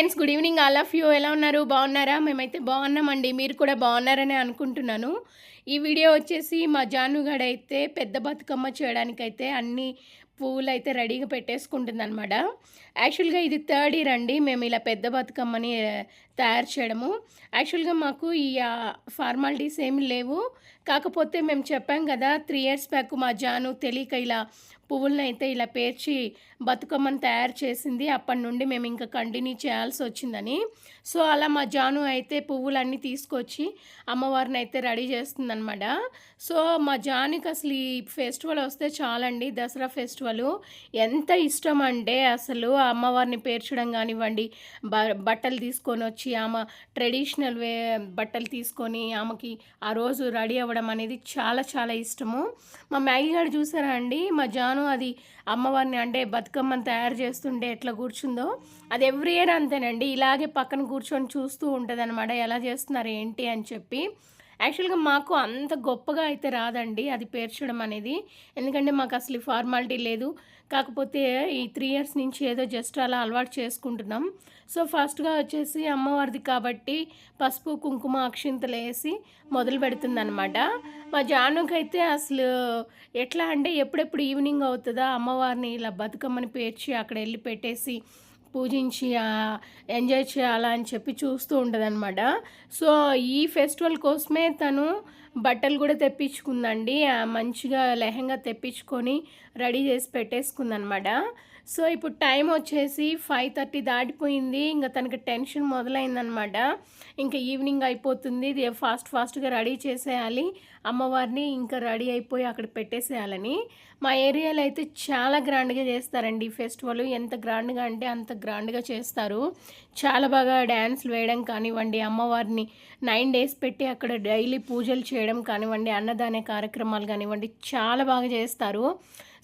Friends good evening all of you. ఎలా ఉన్నారు? బాగున్నారా? మేమైతే బాగున్నామండి. మీరు కూడా బాగున్నారని అనుకుంటున్నాను. ఈ వీడియో వచ్చేసి మా జానుగాడు అయితే పెద్ద బతుకమ్మ చేయడానికైతే అన్ని పువ్వులు అయితే రెడీగా పెట్టేసుకుంటుంది అనమాట యాక్చువల్గా ఇది థర్డ్ ఇయర్ అండి. మేము ఇలా పెద్ద బతుకమ్మని తయారు చేయడము. యాక్చువల్గా మాకు ఈ ఫార్మాలిటీస్ ఏమి లేవు. కాకపోతే మేము చెప్పాం కదా త్రీ ఇయర్స్ బ్యాక్ మా జాను తెలియక ఇలా పువ్వులను అయితే ఇలా పేర్చి బతుకమ్మని తయారు చేసింది. అప్పటి నుండి మేము ఇంకా కంటిన్యూ చేయాల్సి వచ్చిందని. సో అలా మా జాను అయితే పువ్వులన్నీ తీసుకొచ్చి అమ్మవారిని అయితే రెడీ చేస్తుందన్నమాట. సో మా జానుకి అసలు ఈ ఫెస్టివల్ వస్తే చాలండి. దసరా ఫెస్టివల్ ఎంత ఇష్టం అంటే అసలు అమ్మవారిని పేర్చడం కానివ్వండి బ బట్టలు తీసుకొని వచ్చి వచ్చి ఆమె ట్రెడిషనల్ వే బట్టలు తీసుకొని ఆమెకి ఆ రోజు రెడీ అవ్వడం అనేది చాలా చాలా ఇష్టము. మా మ్యాగీ గారు చూసారా అండి? మా జాను అది అమ్మవారిని అంటే బతుకమ్మని తయారు చేస్తుంటే ఎట్లా కూర్చుందో. అది ఎవ్రీ ఇయర్ అంతేనండి. ఇలాగే పక్కన కూర్చొని చూస్తూ ఉంటుంది అనమాట ఎలా చేస్తున్నారు ఏంటి అని చెప్పి. యాక్చువల్గా మాకు అంత గొప్పగా అయితే రాదండి అది పేర్చడం అనేది. ఎందుకంటే మాకు అసలు ఫార్మాలిటీ లేదు. కాకపోతే ఈ త్రీ ఇయర్స్ నుంచి ఏదో జస్ట్ అలా అలవాటు చేసుకుంటున్నాం. సో ఫస్ట్గా వచ్చేసి అమ్మవారిది కాబట్టి పసుపు కుంకుమ అక్షింతలు వేసి మొదలు పెడుతుందన్నమాట. మా జానుకైతే అసలు ఎట్లా అంటే ఎప్పుడెప్పుడు ఈవినింగ్ అవుతుందా అమ్మవారిని ఇలా బతుకమ్మని పేర్చి అక్కడ వెళ్ళి పెట్టేసి పూజించి ఎంజాయ్ చేయాలా అని చెప్పి చూస్తూ ఉంటుంది సో ఈ ఫెస్టివల్ కోసమే తను బట్టలు కూడా తెప్పించుకుందండి. మంచిగా లెహంగా తెప్పించుకొని రెడీ చేసి పెట్టేసుకుందనమాట. సో ఇప్పుడు టైం వచ్చేసి ఫైవ్ థర్టీ దాటిపోయింది. ఇంకా తనకి టెన్షన్ మొదలైందనమాట. ఇంకా ఈవినింగ్ అయిపోతుంది. ఇది ఫాస్ట్ ఫాస్ట్గా రెడీ చేసేయాలి. అమ్మవారిని ఇంకా రెడీ అయిపోయి అక్కడ పెట్టేసేయాలని. మా ఏరియాలో అయితే చాలా గ్రాండ్గా చేస్తారండి ఈ ఫెస్టివల్. ఎంత గ్రాండ్గా అంటే అంత గ్రాండ్గా చేస్తారు. చాలా బాగా డ్యాన్స్లు వేయడం కానివ్వండి అమ్మవారిని నైన్ డేస్ పెట్టి అక్కడ డైలీ పూజలు చేయడం కానివ్వండి అన్నదాన కార్యక్రమాలు కానివ్వండి చాలా బాగా చేస్తారు.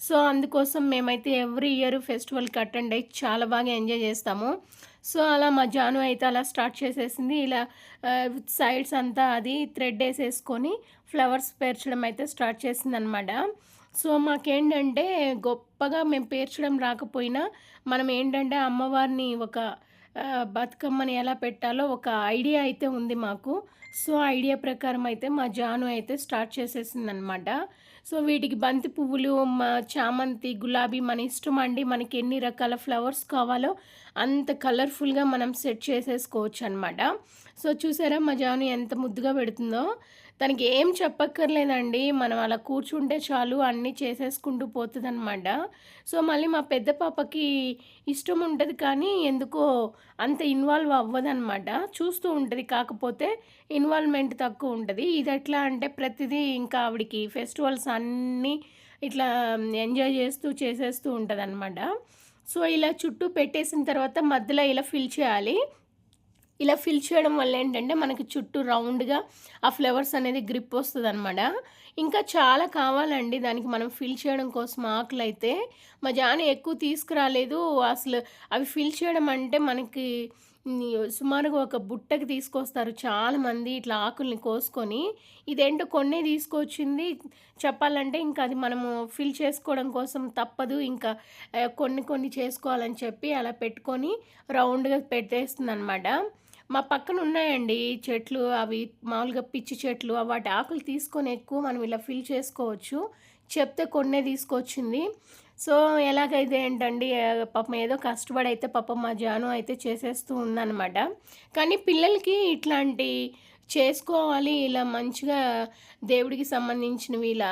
సో అందుకోసం మేమైతే ఎవ్రీ ఇయర్ ఫెస్టివల్కి అటెండ్ అయ్యి చాలా బాగా ఎంజాయ్ చేస్తాము. సో అలా మా జాను అయితే అలా స్టార్ట్ చేసేసింది. ఇలా సైడ్స్ అంతా అది థ్రెడ్ వేసేసుకొని ఫ్లవర్స్ పేర్చడం అయితే స్టార్ట్ చేసింది అనమాట సో మాకేంటంటే గొప్పగా మేము పేర్చడం రాకపోయినా మనం ఏంటంటే అమ్మవారిని ఒక బతుకమ్మని ఎలా పెట్టాలో ఒక ఐడియా అయితే ఉంది మాకు. సో ఐడియా ప్రకారం అయితే మా జాను అయితే స్టార్ట్ చేసేసింది అనమాట సో వీటికి బంతి పువ్వులు మా చామంతి గులాబీ మన ఇష్టం అండి. మనకి ఎన్ని రకాల ఫ్లవర్స్ కావాలో అంత కలర్ఫుల్గా మనం సెట్ చేసేసుకోవచ్చు అనమాట సో చూసారా మా జాను ఎంత ముద్దుగా పెడుతుందో. తనకి ఏం చెప్పక్కర్లేదండి. మనం అలా కూర్చుంటే చాలు అన్నీ చేసేసుకుంటూ పోతుంది అనమాట సో మళ్ళీ మా పెద్ద పాపకి ఇష్టం ఉంటుంది కానీ ఎందుకో అంత ఇన్వాల్వ్ అవ్వదన్నమాట. చూస్తూ ఉంటుంది. కాకపోతే ఇన్వాల్వ్మెంట్ తక్కువ ఉంటుంది. ఇది ఎట్లా అంటే ప్రతిదీ ఇంకా ఆవిడికి ఫెస్టివల్స్ అన్నీ ఇట్లా ఎంజాయ్ చేస్తూ చేసేస్తూ ఉంటుంది సో ఇలా చుట్టూ పెట్టేసిన తర్వాత మధ్యలో ఇలా ఫిల్ చేయాలి? ఇలా ఫిల్ చేయడం వల్ల ఏంటంటే మనకి చుట్టూ రౌండ్గా ఆ ఫ్లవర్స్ అనేది గ్రిప్ వస్తుంది అనమాట ఇంకా చాలా కావాలండి దానికి మనం ఫిల్ చేయడం కోసం ఆకులు అయితే మా జాన ఎక్కువ తీసుకురాలేదు. అసలు అవి ఫిల్ చేయడం అంటే మనకి సుమారుగా ఒక బుట్టకి తీసుకొస్తారు చాలామంది ఇట్లా ఆకుల్ని కోసుకొని. ఇదేంటో కొన్నే తీసుకొచ్చింది. చెప్పాలంటే ఇంకా అది మనము ఫిల్ చేసుకోవడం కోసం తప్పదు. ఇంకా కొన్ని కొన్ని చేసుకోవాలని చెప్పి అలా పెట్టుకొని రౌండ్గా పెట్టేస్తుంది అనమాట మా పక్కన ఉన్నాయండి చెట్లు అవి మామూలుగా పిచ్చి చెట్లు. వాటి ఆకులు తీసుకొని ఎక్కువ మనం ఇలా ఫిల్ చేసుకోవచ్చు. చెప్తే కొన్నే తీసుకొచ్చింది. సో ఎలాగైతే ఏంటండి పాపం ఏదో కష్టపడి అయితే పాపం మా జాను అయితే చేసేస్తూ ఉందన్నమాట. కానీ పిల్లలకి ఇట్లాంటి చేసుకోవాలి ఇలా మంచిగా దేవుడికి సంబంధించినవి ఇలా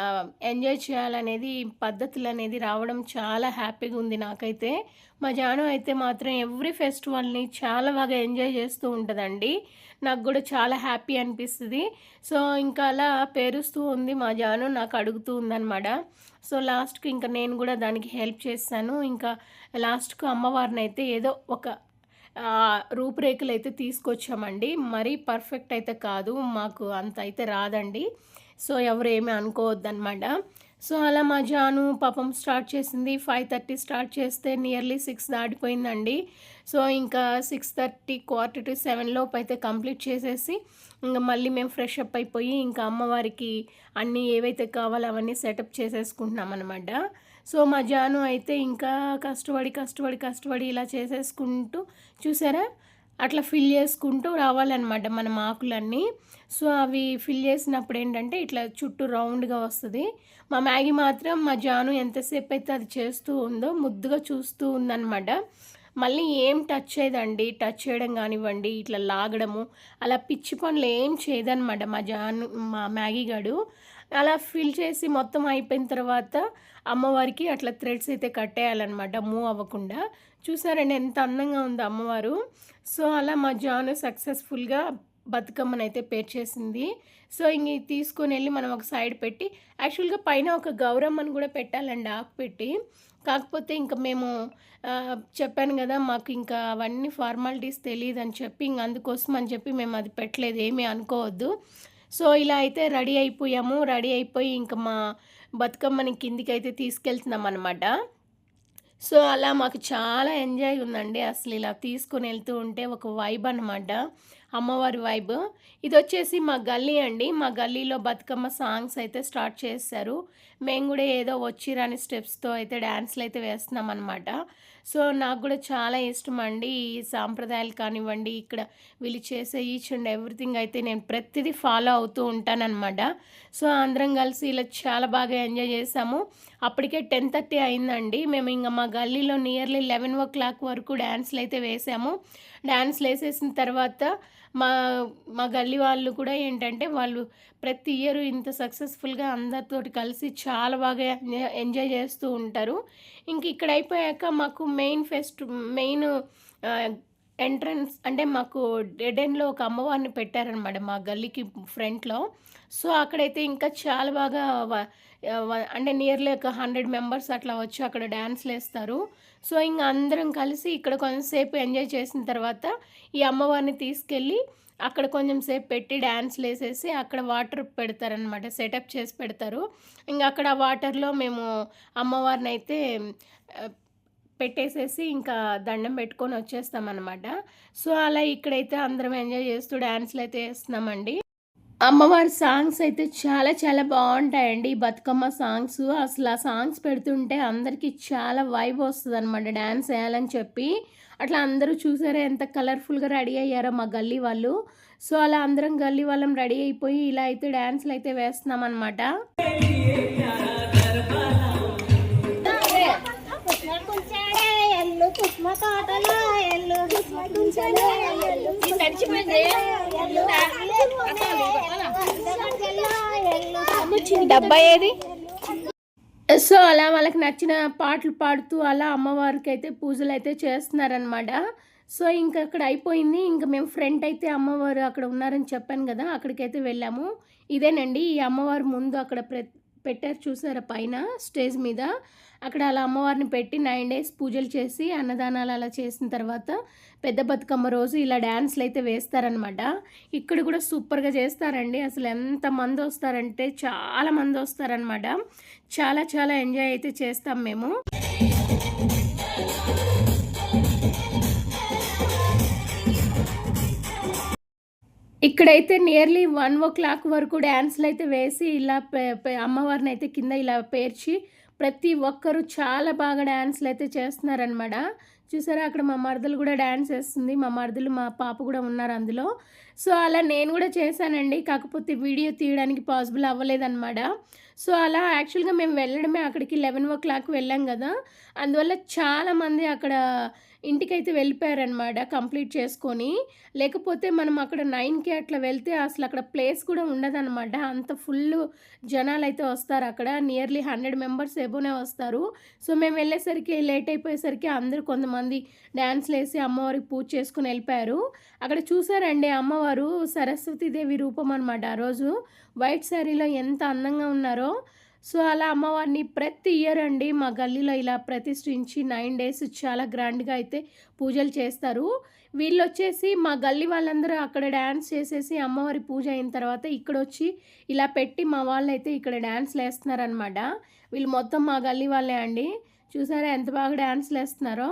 ఎంజాయ్ చేయాలనేది పద్ధతులు అనేది రావడం చాలా హ్యాపీగా ఉంది నాకైతే. మా జాను అయితే మాత్రం ఎవ్రీ ఫెస్టివల్ని చాలా బాగా ఎంజాయ్ చేస్తూ ఉంటుందండి. నాకు కూడా చాలా హ్యాపీ అనిపిస్తుంది. సో ఇంకా అలా పేరుస్తూ ఉంది మా జాను నాకు అడుగుతూ ఉందన్నమాట. సో లాస్ట్కి ఇంకా నేను కూడా దానికి హెల్ప్ చేస్తాను. ఇంకా లాస్ట్కు అమ్మవారిని అయితే ఏదో ఒక రూపురేఖలు అయితే తీసుకొచ్చామండి. మరీ పర్ఫెక్ట్ అయితే కాదు మాకు అంత అయితే రాదండి. సో ఎవరు ఏమీ అనుకోవద్దన్నమాట. సో అలా మా జాను పాపం స్టార్ట్ చేసింది. ఫైవ్ థర్టీ స్టార్ట్ చేస్తే నియర్లీ సిక్స్ దాటిపోయిందండి. సో ఇంకా six thirty quarter to seven లోపు అయితే కంప్లీట్ చేసేసి ఇంకా మళ్ళీ మేము ఫ్రెష్ అప్ అయిపోయి ఇంకా అమ్మవారికి అన్నీ ఏవైతే కావాలో అవన్నీ సెటప్ చేసేసుకుంటున్నాం అనమాట సో మా జాను అయితే ఇంకా కష్టపడి కష్టపడి కష్టపడి ఇలా చేసేసుకుంటూ చూసారా? అట్లా ఫిల్ చేసుకుంటూ రావాలన్నమాట మనం ఆకులన్నీ సో అవి ఫిల్ చేసినప్పుడు ఏంటంటే ఇట్లా చుట్టూ రౌండ్గా వస్తుంది. మా మ్యాగీ మాత్రం మా జాను ఎంతసేపు అయితే అది చేస్తూ ఉందో ముద్దుగా చూస్తూ ఉందన్నమాట. మళ్ళీ ఏం టచ్ చేయదండి. టచ్ చేయడం కానివ్వండి ఇట్లా లాగడము అలా పిచ్చి పనులు ఏం చేయదన్నమాట మా జాను మా మ్యాగీ గడు. అలా ఫిల్ చేసి మొత్తం అయిపోయిన తర్వాత అమ్మవారికి అట్లా థ్రెడ్స్ అయితే కట్టేయాలన్నమాట. మూవ్ అవ్వకుండా. చూసారండి ఎంత అందంగా ఉందో అమ్మవారు. సో అలా మా జాను సక్సెస్ఫుల్గా బతుకమ్మను అయితే పేర్చేసింది. సో ఇంక తీసుకొని వెళ్ళి మనం ఒక సైడ్ పెట్టి యాక్చువల్గా పైన ఒక గౌరమ్మను కూడా పెట్టాలండి ఆకు పెట్టి. కాకపోతే ఇంకా మేము చెప్పాను కదా మాకు ఇంకా అవన్నీ ఫార్మాలిటీస్ తెలియదు అని చెప్పి ఇంక అందుకోసం అని చెప్పి మేము అది పెట్టలేదు ఏమీ అనుకోవద్దు. సో ఇలా అయితే రెడీ అయిపోయాము. రెడీ అయిపోయి ఇంకా మా బతుకమ్మని కిందికి అయితే తీసుకెళ్తున్నాం అనమాట సో అలా మాకు చాలా ఎంజాయ్ ఉందండి. అసలు ఇలా తీసుకొని వెళ్తూ ఉంటే ఒక వైబ్ అనమాట అమ్మవారి వైబ్. ఇది వచ్చేసి మా గల్లీ అండి. మా గల్లీలో బతుకమ్మ సాంగ్స్ అయితే స్టార్ట్ చేశారు. మేము కూడా ఏదో వచ్చిరాని స్టెప్స్తో అయితే డ్యాన్స్లు అయితే వేస్తున్నాం అనమాట సో నాకు కూడా చాలా ఇష్టం అండి ఈ సాంప్రదాయాలు కానివ్వండి ఇక్కడ వీళ్ళు చేసే ఈచ్ అండ్ ఎవ్రీథింగ్ అయితే నేను ప్రతిదీ ఫాలో అవుతూ ఉంటానన్నమాట సో అందరం కలిసి ఇలా చాలా బాగా ఎంజాయ్ చేసాము. అప్పటికే టెన్ థర్టీ అయిందండి. మేము ఇంకా మా గల్లీలో నియర్లీ లెవెన్ ఓ క్లాక్ వరకు డ్యాన్స్లు అయితే వేసాము. డ్యాన్స్లు వేసేసిన తర్వాత మా మా గల్లీ వాళ్ళు కూడా ఏంటంటే వాళ్ళు ప్రతి ఇయర్ ఇంత సక్సెస్ఫుల్గా అందరితోటి కలిసి చాలా బాగా ఎంజాయ్- ఎంజాయ్ చేస్తూ ఉంటారు. ఇంక ఇక్కడ అయిపోయాక మాకు మెయిన్ ఫెస్ట్ మెయిన్ ఎంట్రన్స్ అంటే మాకు డెడ్ ఎండ్లో ఒక అమ్మవారిని పెట్టారనమాట మా గల్లీకి ఫ్రంట్లో. సో అక్కడైతే ఇంకా చాలా బాగా అంటే నియర్లీ ఒక హండ్రెడ్ మెంబర్స్ అట్లా వచ్చి అక్కడ డ్యాన్స్లు వేస్తారు. సో ఇంకా అందరం కలిసి ఇక్కడ కొంచెంసేపు ఎంజాయ్ చేసిన తర్వాత ఈ అమ్మవారిని తీసుకెళ్ళి అక్కడ కొంచెం సేపు పెట్టి డ్యాన్స్లు వేసేసి అక్కడ వాటర్ పెడతారనమాట సెటప్ చేసి పెడతారు. ఇంకా అక్కడ వాటర్లో మేము అమ్మవారిని అయితే పెట్టేసేసి ఇంకా దండం పెట్టుకొని వచ్చేస్తామన్నమాట. సో అలా ఇక్కడైతే అందరం ఎంజాయ్ చేస్తూ డ్యాన్స్లు అయితే వేస్తున్నామండి. అమ్మవారి సాంగ్స్ అయితే చాలా చాలా బాగుంటాయండి. బతుకమ్మ సాంగ్స్ అసలు ఆ సాంగ్స్ పెడుతుంటే అందరికీ చాలా వైబ్ వస్తుంది అనమాట డ్యాన్స్ వేయాలని చెప్పి. అట్లా అందరూ చూసారా ఎంత కలర్ఫుల్గా రెడీ అయ్యారో మా గల్లీ వాళ్ళు. సో అలా అందరం గల్లీ వాళ్ళం రెడీ అయిపోయి ఇలా అయితే డ్యాన్స్లు అయితే వేస్తున్నాం అనమాట ఎల్లు పుష్మ తోటలో ఎల్లు పుష్మ కుంచాడే ఎల్లు డబ్బా ఏది? సో అలా వాళ్ళకి నచ్చిన పాటలు పాడుతూ అలా అమ్మవారికి అయితే పూజలు అయితే చేస్తున్నారనమాట సో ఇంకా అక్కడ అయిపోయింది. ఇంకా మేము ఫ్రంట్ అయితే అమ్మవారు అక్కడ ఉన్నారని చెప్పాను కదా అక్కడికైతే వెళ్ళాము. ఇదేనండి ఈ అమ్మవారు ముందు అక్కడ ప్రె- పెట్టారు చూసారా? పైన స్టేజ్ మీద. అక్కడ అలా అమ్మవారిని పెట్టి నైన్ డేస్ పూజలు చేసి అన్నదానాలు అలా చేసిన తర్వాత పెద్ద బతుకమ్మ రోజు ఇలా డ్యాన్స్లు అయితే వేస్తారనమాట ఇక్కడ కూడా సూపర్గా చేస్తారండి. అసలు ఎంత మంది వస్తారంటే చాలా మంది వస్తారనమాట చాలా చాలా ఎంజాయ్ అయితే చేస్తాం మేము. ఇక్కడైతే నియర్లీ వన్ ఓ క్లాక్ వరకు డ్యాన్స్లు అయితే వేసి ఇలా పే- పే- అమ్మవారిని అయితే కింద ఇలా పేర్చి ప్రతి ఒక్కరు చాలా బాగా డ్యాన్స్లు అయితే చేస్తున్నారనమాట చూసారా? అక్కడ మా మరదలు కూడా డ్యాన్స్ వేస్తుంది. మా మరదలు మా పాప కూడా ఉన్నారు అందులో. సో అలా నేను కూడా చేశానండి. కాకపోతే వీడియో తీయడానికి పాసిబుల్ అవ్వలేదన్నమాట. సో అలా యాక్చువల్గా మేము వెళ్ళడమే అక్కడికి లెవెన్ ఓ క్లాక్ వెళ్ళాం కదా. అందువల్ల చాలామంది అక్కడ ఇంటికైతే వెళ్ళిపోయారనమాట కంప్లీట్ చేసుకొని. లేకపోతే మనం అక్కడ నైన్కి అట్లా వెళ్తే అసలు అక్కడ ప్లేస్ కూడా ఉండదన్నమాట. అంత ఫుల్ జనాలు అయితే వస్తారు అక్కడ. నియర్లీ హండ్రెడ్ మెంబర్స్ ఎబోనే వస్తారు. సో మేము వెళ్ళేసరికి లేట్ అయిపోయేసరికి అందరూ కొంతమంది డ్యాన్స్లు వేసి అమ్మవారికి పూజ చేసుకుని వెళ్ళిపోయారు. అక్కడ చూసారండి అమ్మవారు సరస్వతీదేవి రూపం అనమాట ఆ రోజు వైట్ శారీలో ఎంత అందంగా ఉన్నారో. సో అలా అమ్మవారిని ప్రతి ఇయర్ అండి మా గల్లీలో ఇలా ప్రతిష్ఠించి నైన్ డేస్ చాలా గ్రాండ్గా అయితే పూజలు చేస్తారు. వీళ్ళు వచ్చేసి మా గల్లీ వాళ్ళందరూ అక్కడ డ్యాన్స్ చేసేసి అమ్మవారి పూజ అయిన తర్వాత ఇక్కడ వచ్చి ఇలా పెట్టి మా వాళ్ళు అయితే ఇక్కడ డ్యాన్స్లు వేస్తున్నారనమాట వీళ్ళు మొత్తం మా గల్లీ వాళ్ళే అండి. చూసారా ఎంత బాగా డ్యాన్స్లు వేస్తున్నారో.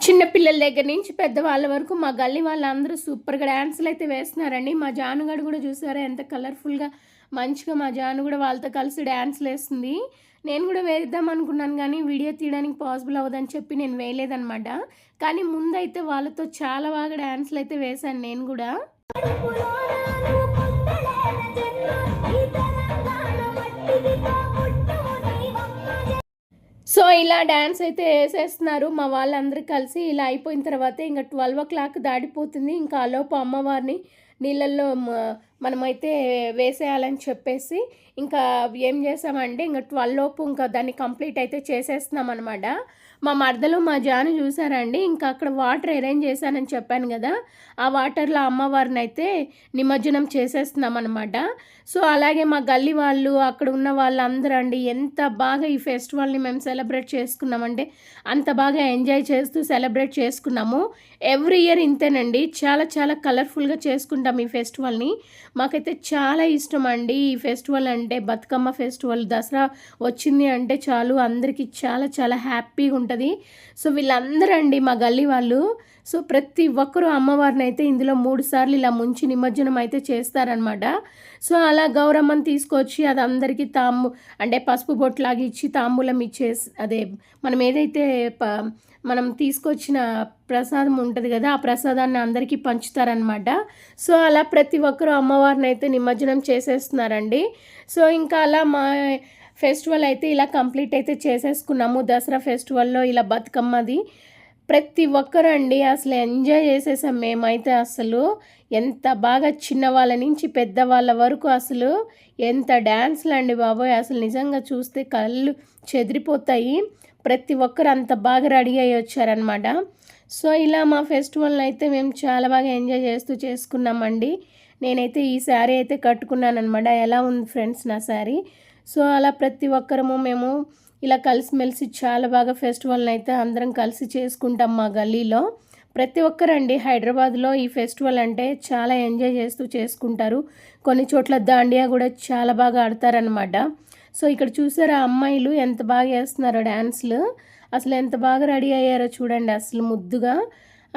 చిన్నపిల్లల దగ్గర నుంచి పెద్దవాళ్ళ వరకు మా గల్లీ వాళ్ళందరూ సూపర్గా డ్యాన్సులు అయితే వేస్తున్నారండి. మా జానుగడు కూడా చూసారా ఎంత కలర్ఫుల్గా మంచిగా మా జాను కూడా వాళ్ళతో కలిసి డ్యాన్స్లు వేస్తుంది. నేను కూడా వేద్దాం అనుకున్నాను కానీ వీడియో తీయడానికి పాసిబుల్ అవ్వదని చెప్పి నేను వేయలేదనమాట కానీ ముందైతే వాళ్ళతో చాలా బాగా డ్యాన్సులు అయితే వేశాను నేను కూడా. సో ఇలా డ్యాన్స్ అయితే వేసేస్తున్నారు. మా వాళ్ళందరూ కలిసి ఇలా అయిపోయిన తర్వాత ఇంకా ట్వెల్వ్ ఓ క్లాక్ దాడిపోతుంది ఇంకా ఆలోపు అమ్మవారిని నీళ్ళల్లో మనమైతే వేసేయాలని చెప్పేసి ఇంకా ఏం చేసామంటే ఇంకా ట్వెల్వ్ లోపు ఇంకా దాన్ని కంప్లీట్ అయితే చేసేస్తున్నాం అనమాట మా మరదలు మా జాను చూసారండి ఇంకా అక్కడ వాటర్ అరేంజ్ చేశానని చెప్పాను కదా. ఆ వాటర్లో అమ్మవారిని అయితే నిమజ్జనం చేసేస్తున్నాం అనమాట సో అలాగే మా గల్లీ వాళ్ళు అక్కడ ఉన్న వాళ్ళందరూ అండి ఎంత బాగా ఈ ఫెస్టివల్ని మేము సెలబ్రేట్ చేసుకున్నామంటే అంత బాగా ఎంజాయ్ చేస్తూ సెలబ్రేట్ చేసుకున్నాము. ఎవ్రీ ఇయర్ ఇంతేనండి. చాలా చాలా కలర్ఫుల్గా చేసుకుంటాం ఈ ఫెస్టివల్ని. మాకైతే చాలా ఇష్టం అండి ఈ ఫెస్టివల్ అంటే బతుకమ్మ ఫెస్టివల్ దసరా వచ్చింది అంటే చాలు అందరికీ చాలా చాలా హ్యాపీగా ఉంటుంది. సో వీళ్ళందరూ అండి మా గల్లీ వాళ్ళు. సో ప్రతి ఒక్కరూ అమ్మవారిని అయితే ఇందులో మూడు సార్లు ఇలా ముంచి నిమజ్జనం అయితే చేస్తారనమాట సో అలా గౌరమ్మని తీసుకొచ్చి అది అందరికీ తాంబు అంటే పసుపు బొట్లాగా ఇచ్చి తాంబూలం ఇచ్చేసి అదే మనం ఏదైతే ప మనం తీసుకొచ్చిన ప్రసాదం ఉంటుంది కదా ఆ ప్రసాదాన్ని అందరికీ పంచుతారనమాట సో అలా ప్రతి ఒక్కరూ అమ్మవారిని అయితే నిమజ్జనం చేసేస్తున్నారండి. సో ఇంకా అలా మా ఫెస్టివల్ అయితే ఇలా కంప్లీట్ అయితే చేసేసుకున్నాము. దసరా ఫెస్టివల్లో ఇలా బతుకమ్మది ప్రతి ఒక్కరు అండి అసలు ఎంజాయ్ చేసేసాం మేమైతే అసలు. ఎంత బాగా చిన్నవాళ్ళ నుంచి పెద్దవాళ్ళ వరకు అసలు ఎంత డ్యాన్స్లు అండి బాబోయ్. అసలు నిజంగా చూస్తే కళ్ళు చెదిరిపోతాయి. ప్రతి ఒక్కరు అంత బాగా రెడీ అయ్యి వచ్చారనమాట సో ఇలా మా ఫెస్టివల్ని అయితే మేము చాలా బాగా ఎంజాయ్ చేస్తూ చేసుకున్నామండి. నేనైతే ఈ శారీ అయితే కట్టుకున్నాను అనమాట ఎలా ఉంది ఫ్రెండ్స్ నా శారీ? సో అలా ప్రతి ఒక్కరము మేము ఇలా కలిసిమెలిసి చాలా బాగా ఫెస్టివల్ని అయితే అందరం కలిసి చేసుకుంటాం మా గల్లీలో. ప్రతి ఒక్కరండి హైదరాబాద్లో ఈ ఫెస్టివల్ అంటే చాలా ఎంజాయ్ చేస్తూ చేసుకుంటారు. కొన్ని చోట్ల దాండియా కూడా చాలా బాగా ఆడతారనమాట సో ఇక్కడ చూసారా అమ్మాయిలు ఎంత బాగా వేస్తున్నారో డ్యాన్స్లు అసలు ఎంత బాగా రెడీ అయ్యారో చూడండి అసలు ముద్దుగా.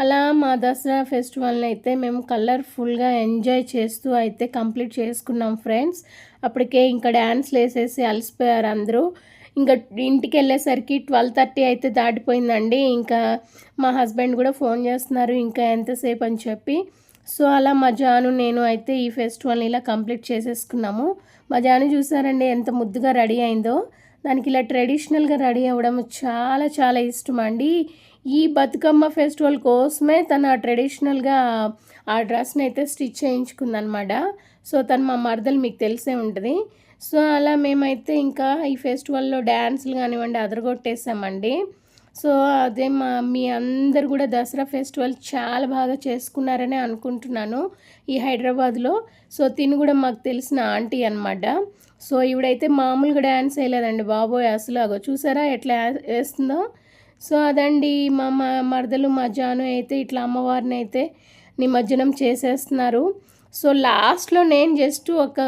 అలా మా దసరా ఫెస్టివల్ని అయితే మేము కలర్ఫుల్గా ఎంజాయ్ చేస్తూ అయితే కంప్లీట్ చేసుకున్నాం ఫ్రెండ్స్. అప్పటికే ఇంకా డ్యాన్స్లు వేసేసి అలసిపోయారు అందరూ. ఇంకా ఇంటికి వెళ్ళేసరికి ట్వెల్వ్ థర్టీ అయితే దాటిపోయిందండి. ఇంకా మా హస్బెండ్ కూడా ఫోన్ చేస్తున్నారు ఇంకా ఎంతసేపు అని చెప్పి. సో అలా మా జాను నేను అయితే ఈ ఫెస్టివల్ని ఇలా కంప్లీట్ చేసేసుకున్నాము. మా జాను చూసారండి ఎంత ముద్దుగా రెడీ అయిందో. దానికి ఇలా ట్రెడిషనల్గా రెడీ అవ్వడం చాలా చాలా ఇష్టం అండి ఈ బతుకమ్మ ఫెస్టివల్ కోసమే తన ట్రెడిషనల్గా ఆ డ్రెస్ని అయితే స్టిచ్ చేయించుకుందనమాట. సో తను మా మరదలు మీకు తెలిసే ఉంటుంది. సో అలా మేమైతే ఇంకా ఈ ఫెస్టివల్లో డ్యాన్సులు కానివ్వండి అదరగొట్టేసామండి. సో అదే మా మీ అందరు కూడా దసరా ఫెస్టివల్ చాలా బాగా చేసుకున్నారని అనుకుంటున్నాను ఈ హైదరాబాద్లో. సో తిని కూడా మాకు తెలిసిన ఆంటీ అనమాట సో ఇవిడైతే మామూలుగా డ్యాన్స్ వేయలేదండి బాబోయ్ అసలు. అగో చూసారా ఎట్లా వేస్తుందో? సో అదండి మా మా మరదలు మా జాను అయితే ఇట్లా అమ్మవారిని అయితే నిమజ్జనం చేసేస్తున్నారు. సో లాస్ట్లో నేను జస్ట్ ఒక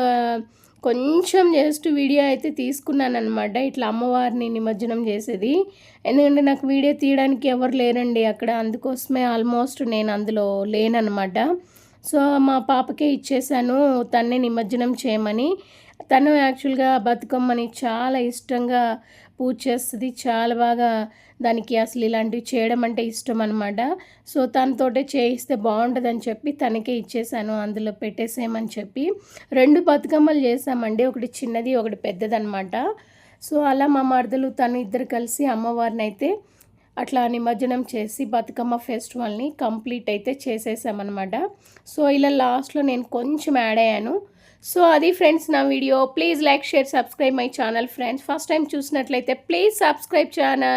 కొంచెం జస్ట్ వీడియో అయితే తీసుకున్నాను అనమాట ఇట్లా అమ్మవారిని నిమజ్జనం చేసేది. ఎందుకంటే నాకు వీడియో తీయడానికి ఎవరు లేరండి అక్కడ అందుకోసమే ఆల్మోస్ట్ నేను అందులో లేననమాట సో మా పాపకే ఇచ్చేసాను తన్నే నిమజ్జనం చేయమని. తను యాక్చువల్గా బతుకమ్మని చాలా ఇష్టంగా పూజ చేస్తుంది. చాలా బాగా దానికి అసలు ఇలాంటివి చేయడం అంటే ఇష్టం అనమాట సో తనతోటే చేయిస్తే బాగుంటుందని చెప్పి తనకే ఇచ్చేసాను. అందులో పెట్టేసేయమని చెప్పి రెండు బతుకమ్మలు చేసామండి ఒకటి చిన్నది ఒకటి పెద్దదనమాట సో అలా మా మరదలు తను ఇద్దరు కలిసి అమ్మవారిని అయితే అట్లా నిమజ్జనం చేసి బతుకమ్మ ఫెస్టివల్ని కంప్లీట్ అయితే చేసేసామన్నమాట. సో ఇలా లాస్ట్లో నేను కొంచెం యాడ్ అయ్యాను. సో అది ఫ్రెండ్స్ నా video. Please like share subscribe my channel friends first time చూసినట్లయితే ప్లీజ్ సబ్స్క్రైబ్ ఛానల్